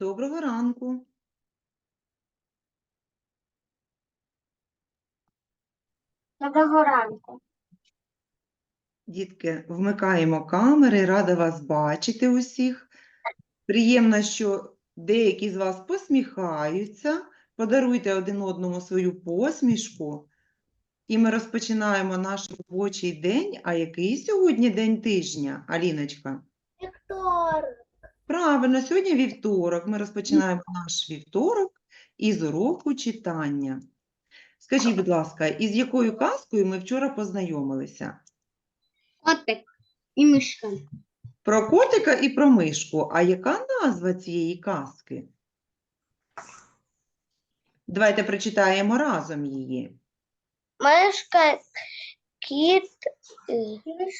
Доброго ранку. Доброго ранку. Дітки, вмикаємо камери, рада вас бачити усіх. Приємно, що деякі з вас посміхаються. Подаруйте один одному свою посмішку. І ми розпочинаємо наш робочий день. А який сьогодні день тижня, Аліночка? Віктор. Правильно, сьогодні вівторок. Ми розпочинаємо наш вівторок із уроку читання. Скажіть, будь ласка, із якою казкою ми вчора познайомилися? Котик і мишка. Про котика і про мишку. А яка назва цієї казки? Давайте прочитаємо разом її. Мишка, кіт,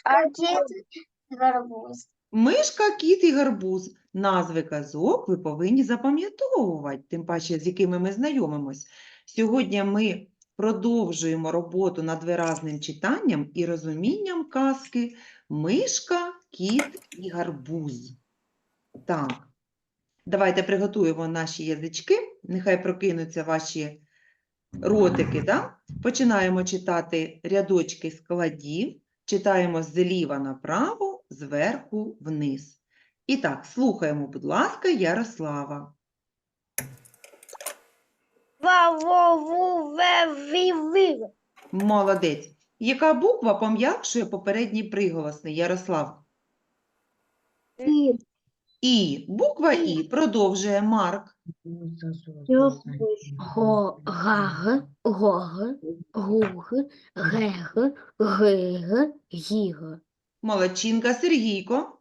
а кіт гарбуз. Мишка, кіт і гарбуз. Назви казок ви повинні запам'ятовувати, тим паче, з якими ми знайомимось. Сьогодні ми продовжуємо роботу над виразним читанням і розумінням казки Мишка, кіт і гарбуз. Так, давайте приготуємо наші язички, нехай прокинуться ваші ротики. Да? Починаємо читати рядочки складів, читаємо зліва направо, зверху вниз. І так, слухаємо, будь ласка, Ярослава. Молодець. Яка буква пом'якшує попередній приголосний, Ярослав? І. І. Буква І. Продовжує Марк. Го, гаг, гог, гуг, гег, гиг, гіг. Молодчинка Сергійко.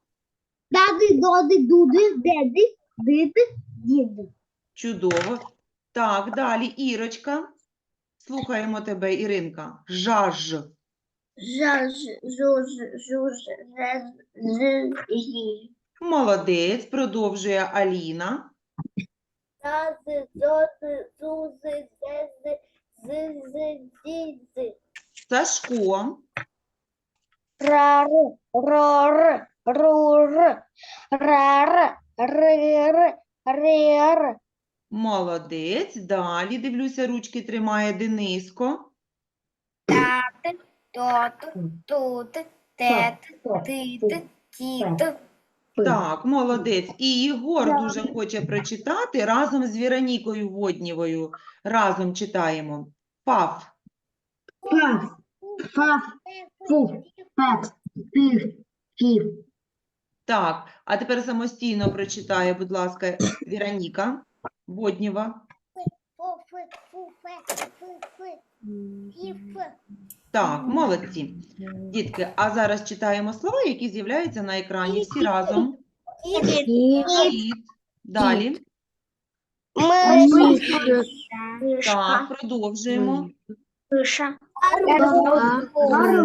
Дади, доди, дуди, деди, дити, діди. Чудово. Так, далі Ірочка. Слухаємо тебе, Іринка. Жаж. Жаж, жуж, жуж, жез, з. Молодець. Продовжує Аліна. Зази, зози, зузи, зези, з, з. Сашко. Рар, рор, рур, рар, рир, рир. Молодець. Далі, дивлюся, ручки тримає Дениско. Тати, тот, тут, тет, тит, тіт. Так, молодець. І Єгор дуже хоче прочитати разом з Віронікою Воднєвою. Разом читаємо. Паф. Паф, паф, фуф, паф, пиф, фіф. Так, а тепер самостійно прочитає, будь ласка, Віроніка Воднєва. Так, молодці. Дітки, а зараз читаємо слова, які з'являються на екрані. Всі разом. Кіт. Далі. Так, продовжуємо.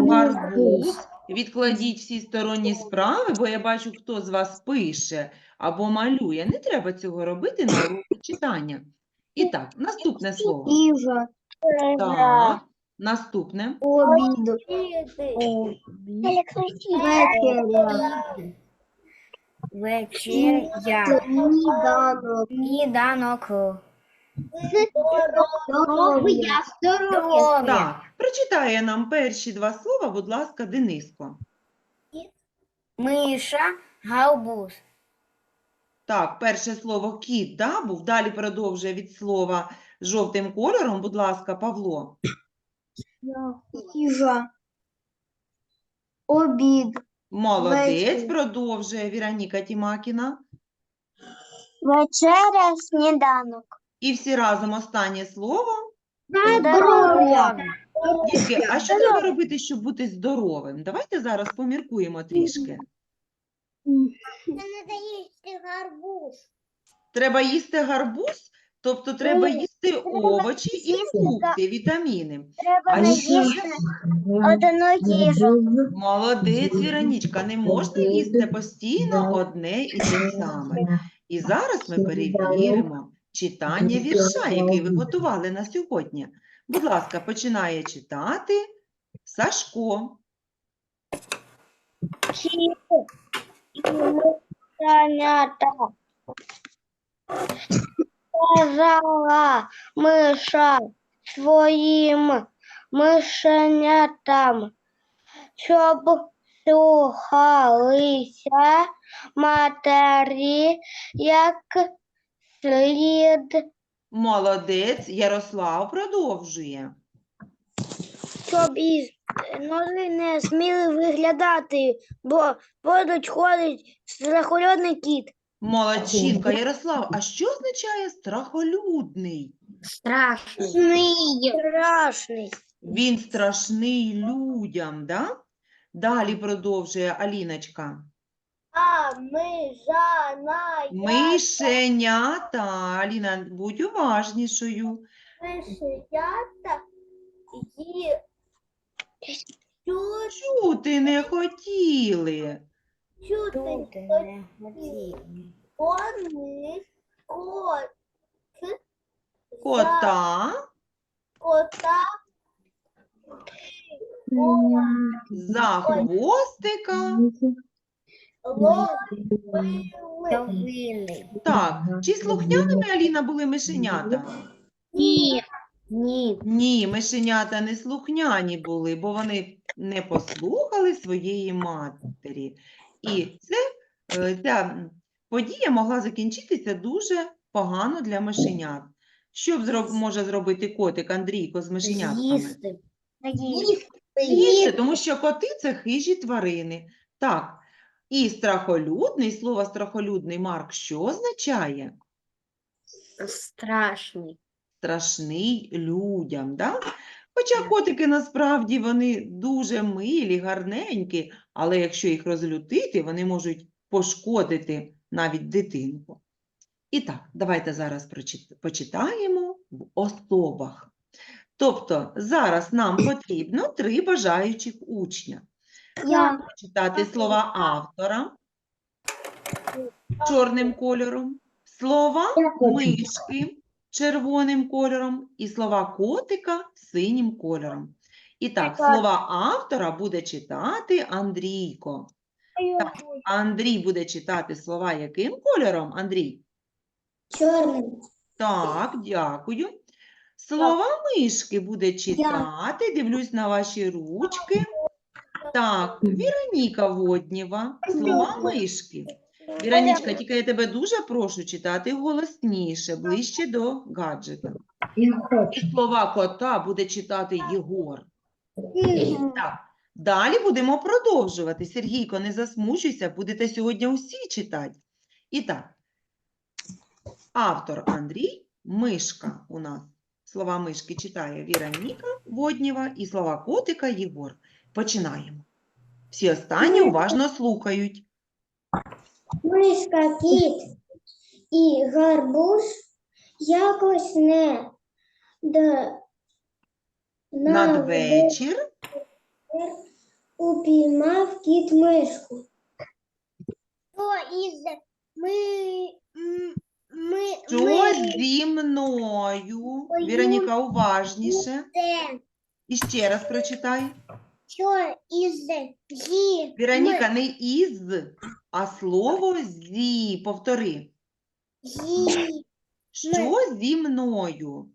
Гарбуз. Відкладіть всі сторонні справи, бо я бачу, хто з вас пише або малює. Не треба цього робити на уроку читання. І так, наступне слово. Їжа. Так, наступне. Обіду. Вечеря. Сніданок. Сніданок. Здоров'я. Здоров'я. Так, прочитає нам перші два слова, будь ласка, Дениско. Миша, гаубус. Так, перше слово кіт, да, був. Далі продовжує від слова жовтим кольором, будь ласка, Павло. Їжа. Обід. Молодець, Вечір. продовжує Віроніка Тімакіна. Вечеря, сніданок. І всі разом останнє слово. Здоров'я. Дітки, а що треба робити, щоб бути здоровим? Давайте зараз поміркуємо трішки. Треба їсти гарбуз. Треба їсти гарбуз, тобто треба їсти овочі і фрукти, вітаміни. Треба А не ще їсти одну їжу. молодець, Віронічка, не можна їсти постійно одне і те саме. І зараз ми перевіримо читання вірша, який ви готували на сьогодні. Будь ласка, починає читати Сашко. Сказала миша своїм мишенятам, щоб слухалися матері як слід, Молодець. Ярослав продовжує. щоб із ноги не сміли виглядати, бо будуть ходить страхольодний кіт. Молодчинка, Ярослав, а що означає страхолюдний? Страшно. Страшний. Він страшний людям, да? Далі продовжує Аліночка. А ми жана Мишенята. Аліна, будь уважнішою. мишенята і чути, Чути не хотіли. чути вони кот, Кота кота за хвостика. Ловили. Так, чи слухняними Аліна були мишенята? Ні. Ні. Ні, мишенята не слухняні були, бо вони не послухали своєї матері. І це, е, ця подія могла закінчитися дуже погано для мишенят. Що зроб, може зробити котик Андрійко з мишенятками? З'їсти. З'їсти, тому що коти це хижі тварини. Так, і страхолюдний, слово страхолюдний, Марк, що означає? Страшний. страшний людям. Да? Хоча котики насправді вони дуже милі, гарненькі, але якщо їх розлютити, вони можуть пошкодити навіть дитинку. І так, давайте зараз почитаємо в особах. Тобто зараз нам потрібно три бажаючих учня. Я Читати слова автора чорним кольором, слова мишки червоним кольором і слова котика синім кольором. І так, Так. слова автора буде читати Андрійко. Андрій буде читати слова яким кольором, Андрій? чорним. Так, дякую. Слова мишки буде читати. Дивлюсь на ваші ручки. Так, Віроніка Воднєва. Слова мишки. Віронічка, тільки я тебе дуже прошу читати голосніше, ближче до гаджета. І слова кота буде читати Єгор. Так, далі будемо продовжувати. Сергійко, не засмучуйся, будете сьогодні усі читати. І так, автор Андрій, мишка у нас. Слова мишки читає Віроніка Воднєва і слова котика Єгор. Починаємо. Всі останні уважно слухають. Мишка, кіт і гарбуз якось не д... Надвечір упіймав кіт мишку. Що із ми, м, ми, Що зі мною? Ой, Віроніка, уважніше. те, І ще раз прочитай. Що із зі Віроніка, не із, а слово зі. Повтори. зі, Що зі мною?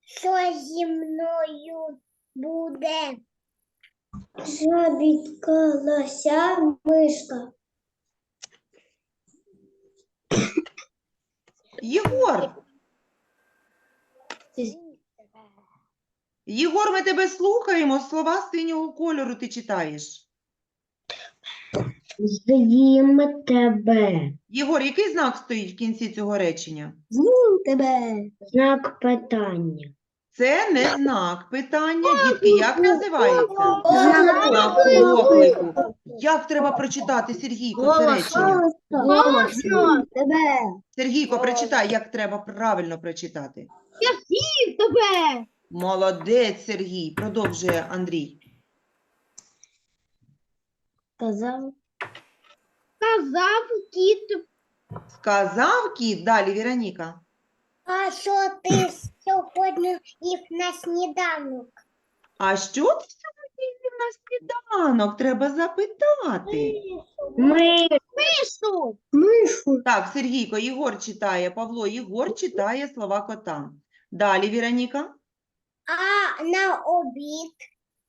що зі мною буде. Забідкалася мишка. Єгор, Єгор, ми тебе слухаємо. Слова синього кольору ти читаєш. З'їм тебе. Єгор, який знак стоїть в кінці цього речення? З'їм тебе. Знак питання. Це не знак питання. Дітки, як називається? Знак Знак оклику. Як треба прочитати, Сергійко, це речення? Голосно тебе. Сергійко, прочитай, як треба правильно прочитати. З'їм тебе. Молодець, Сергій. Продовжує Андрій. Казав. Казав кіт. Сказав кіт, далі Віроніка. А що ти сьогодні їв на сніданок? А що ти сьогодні їв на сніданок? Треба запитати. Ми. Мишу. Мишу. Так, Сергійко, Єгор читає, Павло, Єгор читає слова кота. Далі, Віроніка. А на обід.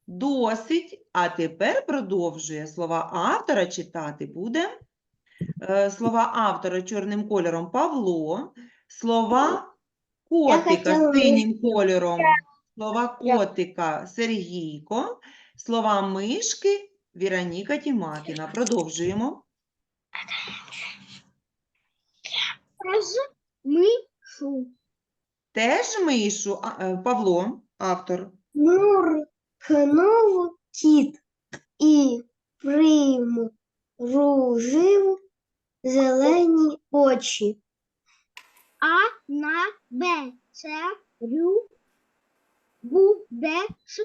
Досить. А тепер продовжує слова автора читати буде. е, Слова автора чорним кольором Павло, слова котика синім кольором, слова котика Сергійко, слова мишки Віроніка Тімакіна. Продовжуємо. Теж Мишу. Теж мишу, Павло, автор. Муркнув кіт і примружив зелені очі. А на Б це рю будеш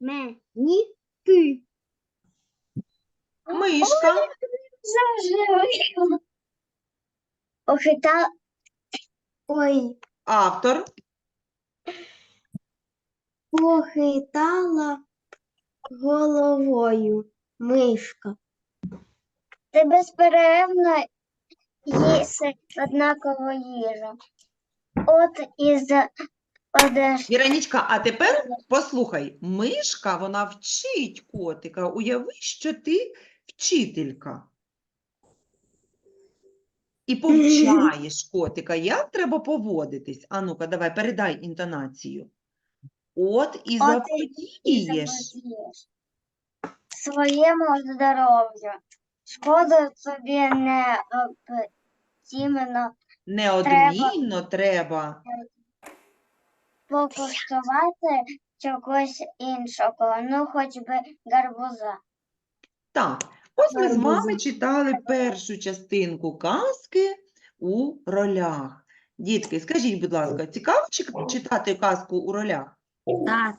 мені ти. Мишка. Охита... Ой, Автор. Похитала головою мишка. Ти безперервно їси однакову їжу. От із одеж. Віронічка, а тепер послухай, мишка, вона вчить котика. Уяви, що ти вчителька. І повчаєш котика, як треба поводитись. А ну-ка, давай, передай інтонацію. От і От і заподієш. своєму здоров'ю. Шкода тобі не обтімно Неодмінно треба. покуштувати чогось іншого, ну хоч би гарбуза. Так, ось ми з вами читали першу частинку казки у ролях. Дітки, скажіть, будь ласка, цікаво чи- читати казку у ролях? Так.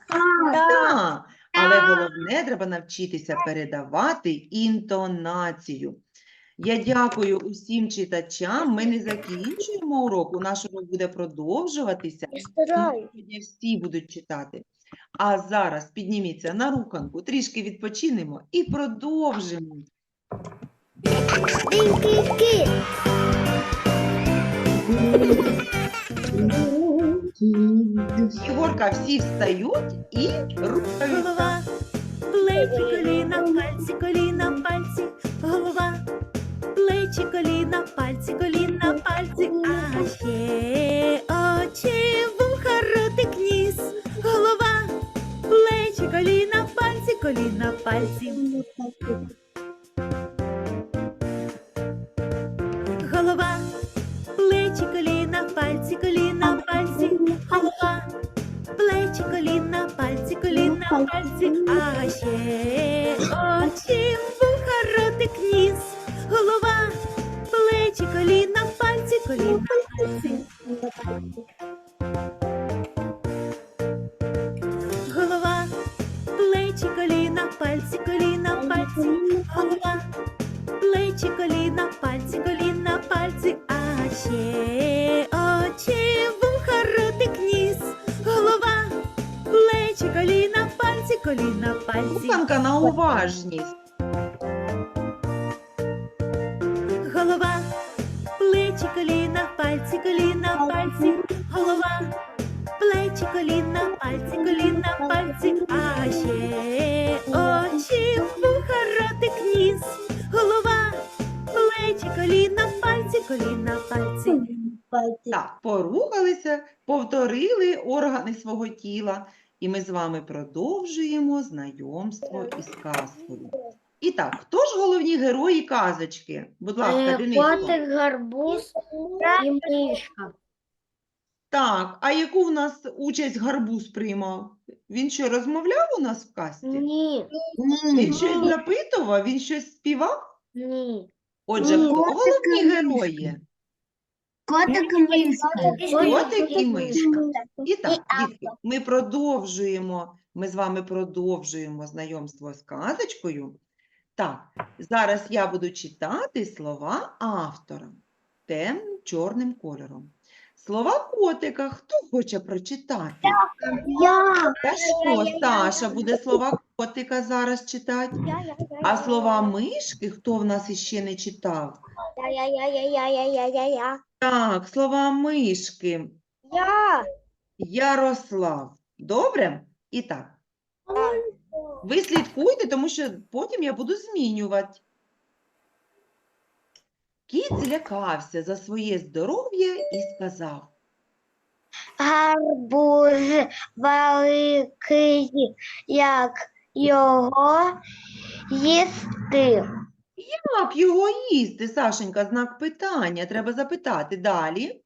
Так, але головне треба навчитися передавати інтонацію. Я дякую усім читачам. Ми не закінчуємо урок. У наш урок буде продовжуватися. Сьогодні всі будуть читати. А зараз підніміться на руканку, трішки відпочинемо і продовжимо. Ігорка, всі встають і рухаються. Голова, плечі, коліна, пальці, коліна, пальці, голова, плечі, коліна, пальці, коліна, пальці, коліна, пальці, Руханка на уважність. голова, плечі, коліна, пальці, коліна, пальці, голова, плечі, коліна, пальці, коліна, пальці, а ще очі, вуха, ротик, ніс, голова, плечі, коліна, пальці, коліна, пальці. Так, порухалися, повторили органи свого тіла, і ми з вами продовжуємо знайомство із казкою. І так, хто ж головні герої казочки? Будь ласка, Дениско. Котик, гарбуз і мишка. Так, а яку в нас участь гарбуз приймав? Він що, розмовляв у нас в казці? Ні, Він щось запитував, він щось співав? ні. Отже, хто головні герої? Котик і мишка. Котик і мишка. І так, ми продовжуємо. Ми з вами продовжуємо знайомство з казочкою. Так, зараз я буду читати слова автора темним чорним кольором. Слова котика хто хоче прочитати? Я. Та що, Саша буде слова котика зараз читати. А слова мишки хто в нас іще не читав? Я-я-я-я-я-я-я-я. Так, слова мишки. Я. Ярослав. Добре? І так. Ви слідкуйте, тому що потім я буду змінювати. Кіт злякався за своє здоров'я і сказав. Гарбуз великий, як його їсти. Як його їсти, Сашенька, знак питання. Треба запитати. Далі.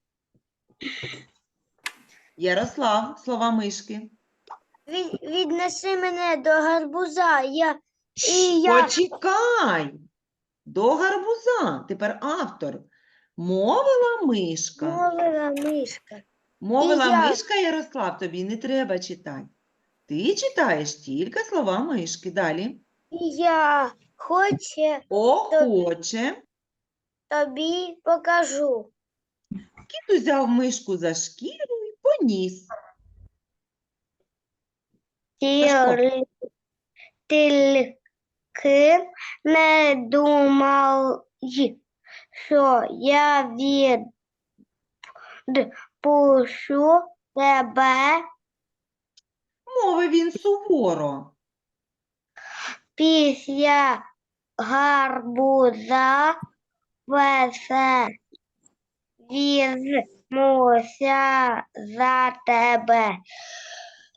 Ярослав, слова мишки. Від, віднеси мене до гарбуза. Я, і я Почекай. До гарбуза. Тепер автор. Мовила мишка. мовила мишка. Мовила я- мишка, Ярослав, тобі не треба читати. Ти читаєш тільки слова мишки. Далі. І я хоче Охоче. тобі покажу. Кіт узяв мишку за шкіру і поніс. Тільки, тільки не думай, що я відпущу тебе Мовив він суворо. Після гарбуза весе візьмуся за тебе.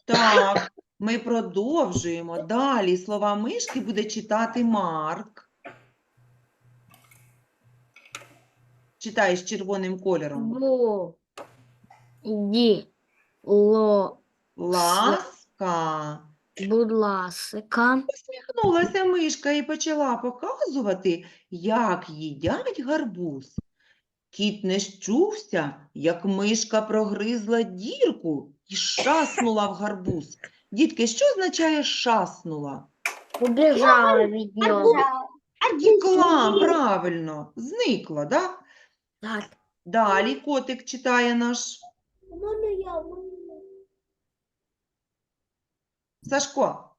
Так, ми продовжуємо. Далі слова мишки буде читати Марк. Читаєш червоним кольором. Бу. Ді. Ло. Ласка. Будь ласка. Посміхнулася мишка і почала показувати, як їдять гарбуз. Кіт не щувся, як мишка прогризла дірку і шаснула в гарбуз. Дітки, що означає шаснула? Убіжала від нього. Втекла, правильно, зникла, да? Так. Далі котик читає наш Сашко.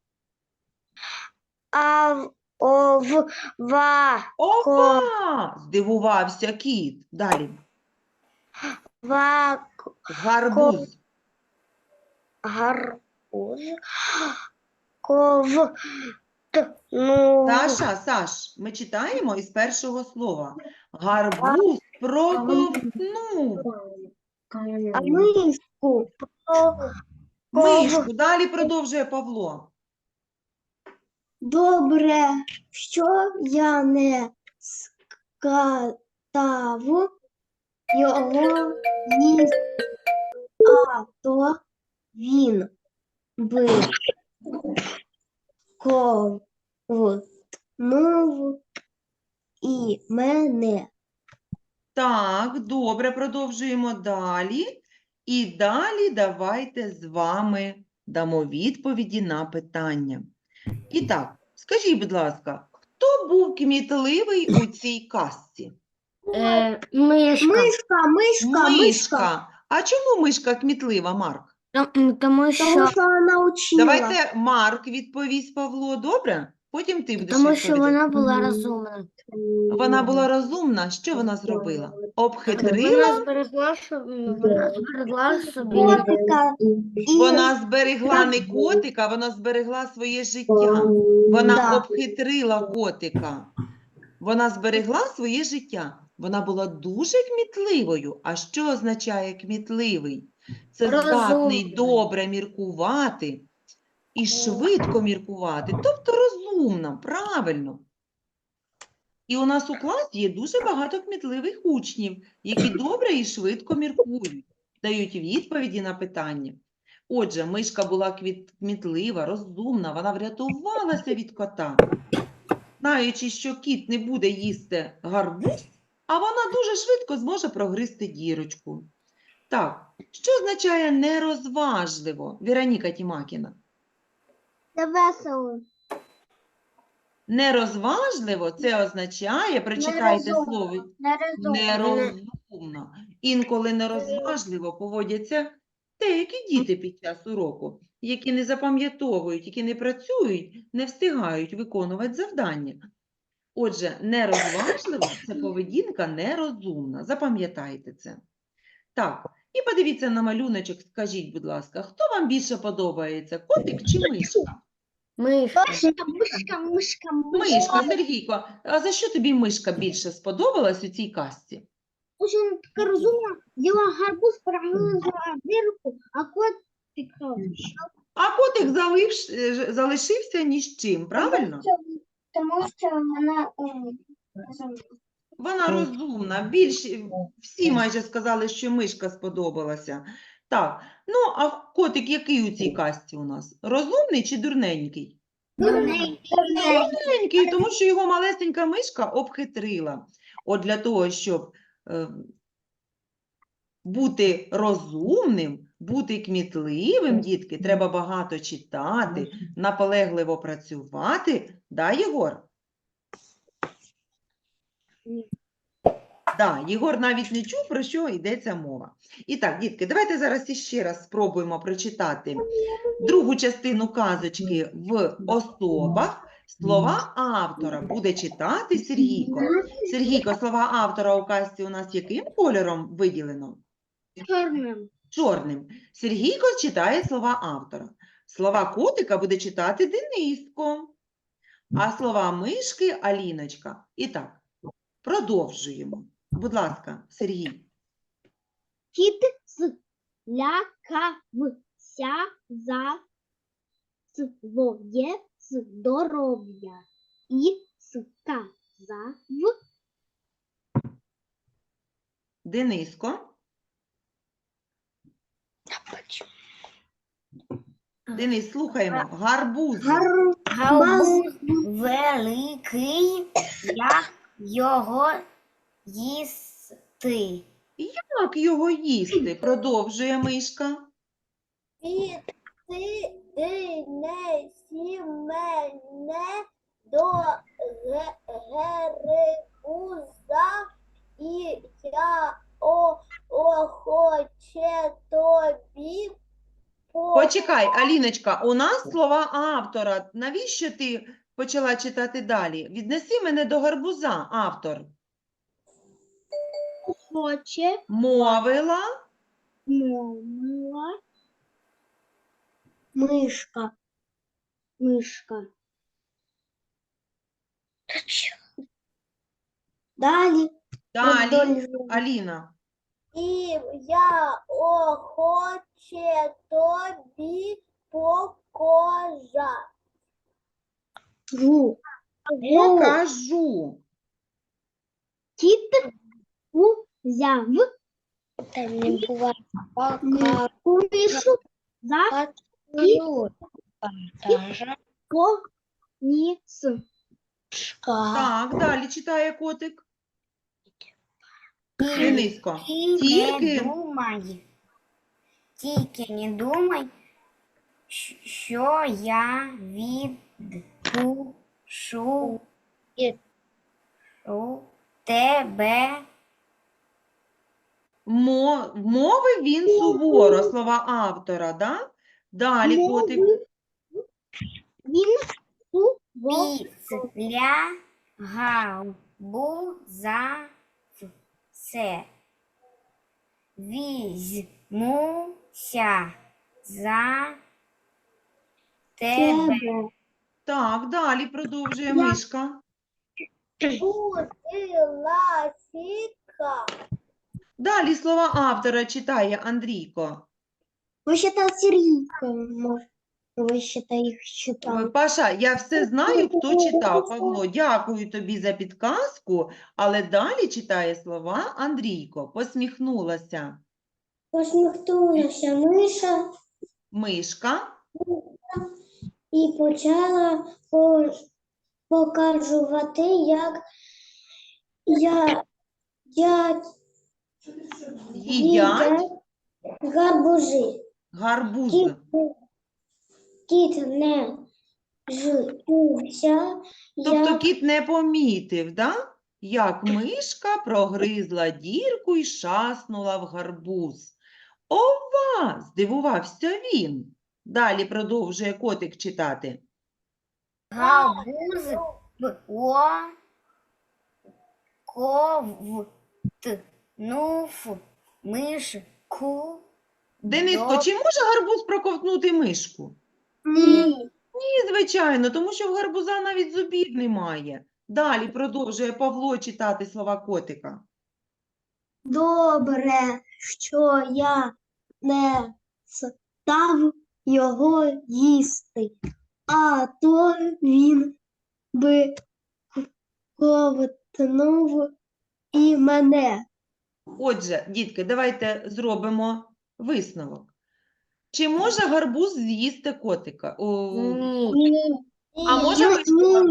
А в- о, в ва Опа! Здивувався кіт. Далі. ва Гарбуз. гарбуз ков т ну Саша, Саш, ми читаємо із першого слова. Гарбуз проковтнув. а мишку про Мишку. Далі продовжує Павло. добре, що я не скатав його їсти, а то він би ковтнув і мене. Так, добре, продовжуємо далі. І далі давайте з вами дамо відповіді на питання. І так, скажіть, будь ласка, хто був кмітливий у цій казці? Е, мишка. Мишка, мишка, Мишка. А чому мишка кмітлива, Марк? Том- Тому що, Тому що вона учила. Давайте Марк відповість Павло, добре? Потім ти будеш тому що відповідати. вона була розумна. Вона була розумна. Що вона зробила? Вона Обхитрила, зберегла, що- вона зберегла собі. Котика. Вона зберегла не котика, вона зберегла своє життя. Вона Да. обхитрила котика. Вона зберегла своє життя. Вона була дуже кмітливою. А що означає кмітливий? Це здатний Розумний. добре міркувати і швидко міркувати, тобто розумна, правильно. І у нас у класі є дуже багато кмітливих учнів, які добре і швидко міркують, дають відповіді на питання. Отже, мишка була кмітлива, розумна, вона врятувалася від кота, знаючи, що кіт не буде їсти гарбуз, а вона дуже швидко зможе прогризти дірочку. Так, що означає нерозважливо, Віроніка Тімакіна? Це весело. Нерозважливо це означає, прочитайте Нерозумно. слово, Нерозумно. нерозумно. Інколи нерозважливо поводяться Деякі діти під час уроку, які не запам'ятовують, які не працюють, не встигають виконувати завдання. Отже, нерозважлива – це поведінка нерозумна. Запам'ятайте це. Так, і подивіться на малюночок, скажіть, будь ласка, хто вам більше подобається, котик чи мишка? Мишка. Мишка, мишка, мишка, Мишка, Сергійко, а за що тобі мишка більше сподобалась у цій казці? Очень така розумна, взяла гарбуз, прогризла дирку, а кот А котик е, ж- залишився ні з чим, правильно? Тому що вона ем, Вона розумна. Більш всі майже сказали, що мишка сподобалася. Так, ну а котик який у цій казці у нас? Розумний чи дурненький? Дурненький, тому що його малесенька мишка обхитрила. От для того, щоб е, бути розумним, бути кмітливим, дітки, треба багато читати, наполегливо працювати. Да, Єгор? Да, Єгор навіть не чув, про що йдеться мова. І так, дітки, давайте зараз іще раз спробуємо прочитати другу частину казочки в особах. Слова автора буде читати Сергійко. Сергійко, слова автора у казці у нас яким кольором виділено? чорним. Чорним. Сергійко читає слова автора. Слова котика буде читати Дениско. А слова мишки Аліночка. І так, продовжуємо. Будь ласка, Сергій. Кіт злякався за своє здоров'я і сказав Дениско. Денис, слухаємо. Гарбуз. Гарбуз великий, як його їсти. Як його їсти? Продовжує мишка. І ти донесі мене до ге- і я о, охоче тобі по- Почекай, Аліночка, у нас слова автора. Навіщо ти почала читати далі? Віднеси мене до гарбуза, автор. Хоче Мовила. мовила мишка. Мишка. Далі. Далі. Аліна. І я охоче тобі покажа. Жу. Покажу. Кіт узяв кумишу за поніс. Так, далі читає котик. Дениско. Тільки Тільки- не думай, тільки не думай, що я відпушу тебе. Мо- Мовив він суворо, слова автора, да? Далі котик. Він суворо. Після гарбуза все візьмуся за тебе. Так, далі продовжує мишка. Будила фіка. Далі слова автора читає Андрійко. Ви считав Сергійка, може. Їх читав. Паша, я все знаю, хто читав. Павло, дякую тобі за підказку, але далі читає слова Андрійко. Посміхнулася Посміхнулася миша мишка. і почала по- показувати, як я, я Їдять гарбузи. гарбуз. Кіт, кіт не жився, Тобто я кіт не помітив, да? як мишка прогризла дірку і шаснула в гарбуз. Ова! Здивувався він. Далі продовжує котик читати. Гарбуз б о ковтнув мишку. Дениско, До- чи може гарбуз проковтнути мишку? Ні. Ні, звичайно, тому що в гарбуза навіть зубів немає. Далі продовжує Павло читати слова котика. Добре, що я не став його їсти, а то він би ковтнув і мене. Отже, дітки, давайте зробимо висновок. Чи може гарбуз з'їсти котика? О, Ні. а може мишку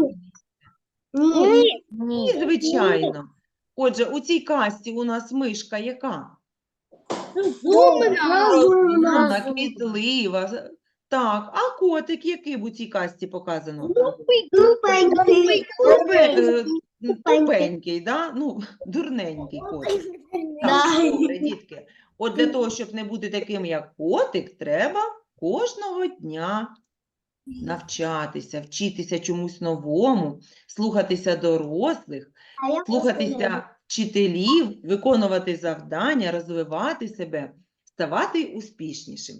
Ні. Ні. Ні, звичайно. Отже, у цій касті у нас мишка яка? Розумна, кмітлива. Так, а котик який в у цій касті показано? Тупенький. Тупе- е, Тупенький, да? Ну, дурненький котик. Так, добре, дітки. От для того, щоб не бути таким, як котик, треба кожного дня навчатися, вчитися чомусь новому, слухатися дорослих, слухатися вчителів, виконувати завдання, розвивати себе, ставати успішнішим.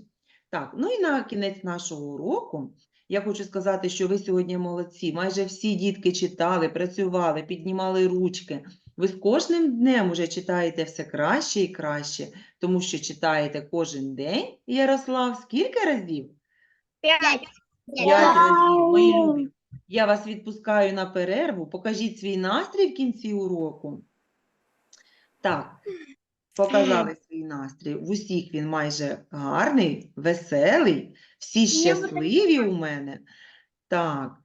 Так, ну і на кінець нашого уроку я хочу сказати, що ви сьогодні молодці. Майже всі дітки читали, працювали, піднімали ручки. Ви з кожним днем уже читаєте все краще і краще, тому що читаєте кожен день, Ярослав, скільки разів? П'ять. П'ять разів, мої любі. Я вас відпускаю на перерву. Покажіть свій настрій в кінці уроку. Так, показали свій настрій. В усіх він майже гарний, веселий, всі щасливі у мене. Так.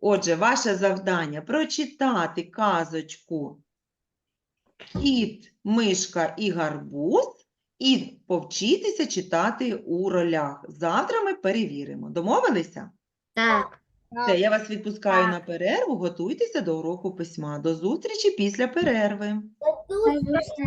Отже, ваше завдання прочитати казочку Кіт, мишка і гарбуз і повчитися читати у ролях. Завтра ми перевіримо. Домовилися? Так. Все, я вас відпускаю на перерву. Готуйтеся до уроку письма. До зустрічі після перерви.